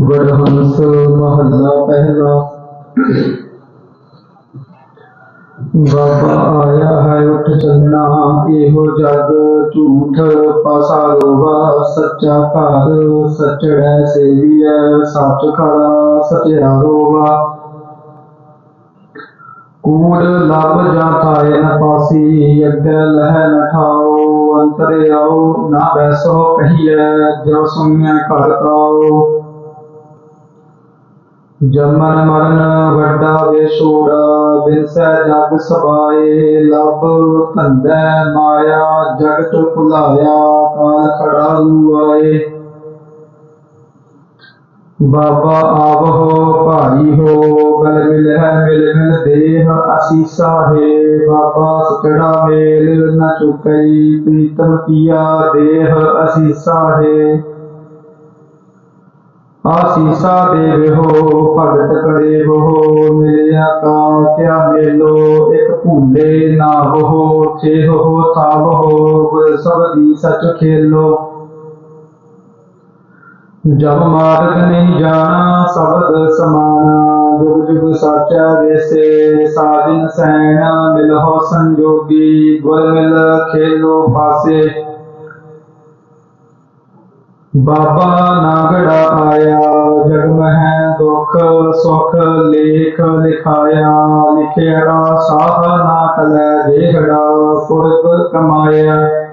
ਵਡਹੰਸ ਮਹੱਲਾ ਪਹਿਲਾ। ਬਾਬਾ ਆਇਆ ਹੈ ਉੱਠ ਚੱਲਣਾ ਇਹੋ ਜਗ ਝੂਠ ਪਾਸਾ ਲੋਵਾ ਸੱਚਾ ਘਰ ਸਚੜੈ ਸੇਵੀਐ, ਸੱਚ ਖਰਾ ਸਚਿਆ ਰੋਵਾ। ਕੂੜ ਲੱਭ ਜਾ ਥਾਏ ਨ ਪਾਸੀ, ਅੱਗੇ ਲਹਿ ਨ ਠਾਓ ਅੰਤਰੇ ਆਓ ਨਾ ਬੈਸੋ ਕਹੀਐ, ਜੋ ਸੁਣਿਐ ਘਰ ਕਾਓ ਜਮਨ ਮਰਨ ਵੱਡਾ ਵਿਛੋੜਾ ਬਿਨਸੈ ਜਗ ਸਬਾਏ ਲਬ ਧੰਦੈ ਮਾਇਆ, ਜਗਤ ਭੁਲਾਇਆ, ਕਾਲ ਖੜਾ ਲੁਆਏ ਬਾਬਾ ਆਵਹੋ ਭਾਈ ਹੋ ਅਸੀਸਾ ਹੈ ਬਾਬਾ ਸਚੜਾ ਮੇਲ ਨ ਚੁਕਈ, ਪ੍ਰੀਤਮ ਕੀਆ ਦੇਹ ਅਸੀਸਾ ਹੈ। ਆਸੀਸਾ ਦੇਵੋ ਭਗਤ ਕਰੇ ਹੋ ਮਿਲਿਆ ਕਾ ਕਿਆ ਮੇਲੋ, ਇੱਕ ਭੂਲੇ ਨਾ ਹੋ ਥੇ ਹੋ ਥਾਵ ਹੋ, ਗੁਰ ਸਬਦੀ ਸਚ ਖੇਲੋ। ਜਬ ਮਾਰਗ ਨਹੀਂ ਜਾਣਾ, ਸ਼ਬਦ ਸਮਾਨਾ ਜੁਗ ਜੁਗ ਸਾਚਾ ਵੇਸੇ ਸਾਜਨ ਸੈਣ ਮਿਲਹੁ ਸੰਜੋਗੀ, ਗੁਰ ਮਿਲ ਖੇਲੋ ਪਾਸੇ। ਬਾਬਾ ਨਾਗੜਾ ਆਇਆ, ਜਗ ਮਹਿ ਦੁਖ ਸੁਖ ਲੇਖ ਲਿਖਾਇਆ, ਲਿਖਿਆ ਸਾਧ ਨਾ ਜਿਹੜਾ ਪੁਰਬ ਕਮਾਇਆ।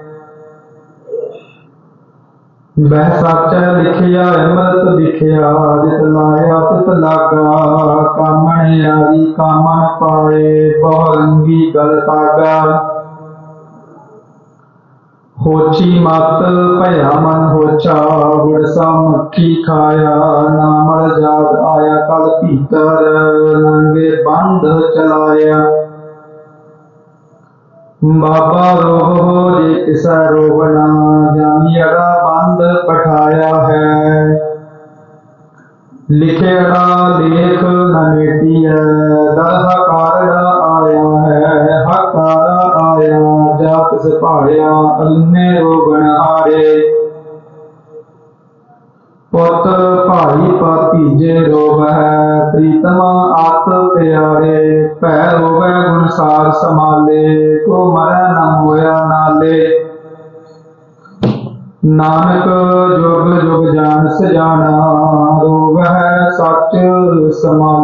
वह सच लिखिया अमृत लिखिया जित लाया तित लागा कामण आदि कामन पाए बहुरंगी गल सागा होची मत भया मन होचा गुड़सा मक्खी खाया नामल जाग आया कल भीतर नंगे बंध चलाया ਚਲਾਇਆ ਬਾਬਾ ਰੋਹ ਜੇ ਕਿਸਾ ਰੋਵਣਾ ਜਾਮੀੜਾ ਬੰਦ ਪਠਾਇਆ ਹੈ। ਲਿਖਿਆ ਲੇਖ ਨ ਮੇਟੀਐ ਦਰਹਾ ਕਾਰੜਾ ਆਇਆ ਹੈ ਹਕਾਰਾ ਆਇਆ ਜਾਤ ਤਿਸ ਭਾੜਿਆ ਅਲਨੇ ਰੋਗਣ ਹਾਰੇ। ਪੁੱਤ ਭਾਈ ਭਾਤੀਜੇ ਰੋਗ ਹੈ ਪ੍ਰੀਤਮ ਪਿਆਰੇ, ਭੈ ਰੋਵੈ ਗੁਣਸਾਰ ਸਮਾਲੇ ਕੋ ਮਰੈ ਨ ਹੋਇਆ ਨਾਲੇ। ਨਾਨਕ ਜੁਗ ਜੁਗ ਜਾਣ ਸਜਾਣਾ ਰੋਗ ਹੈ ਸੱਚ ਸਮਾਲੇ।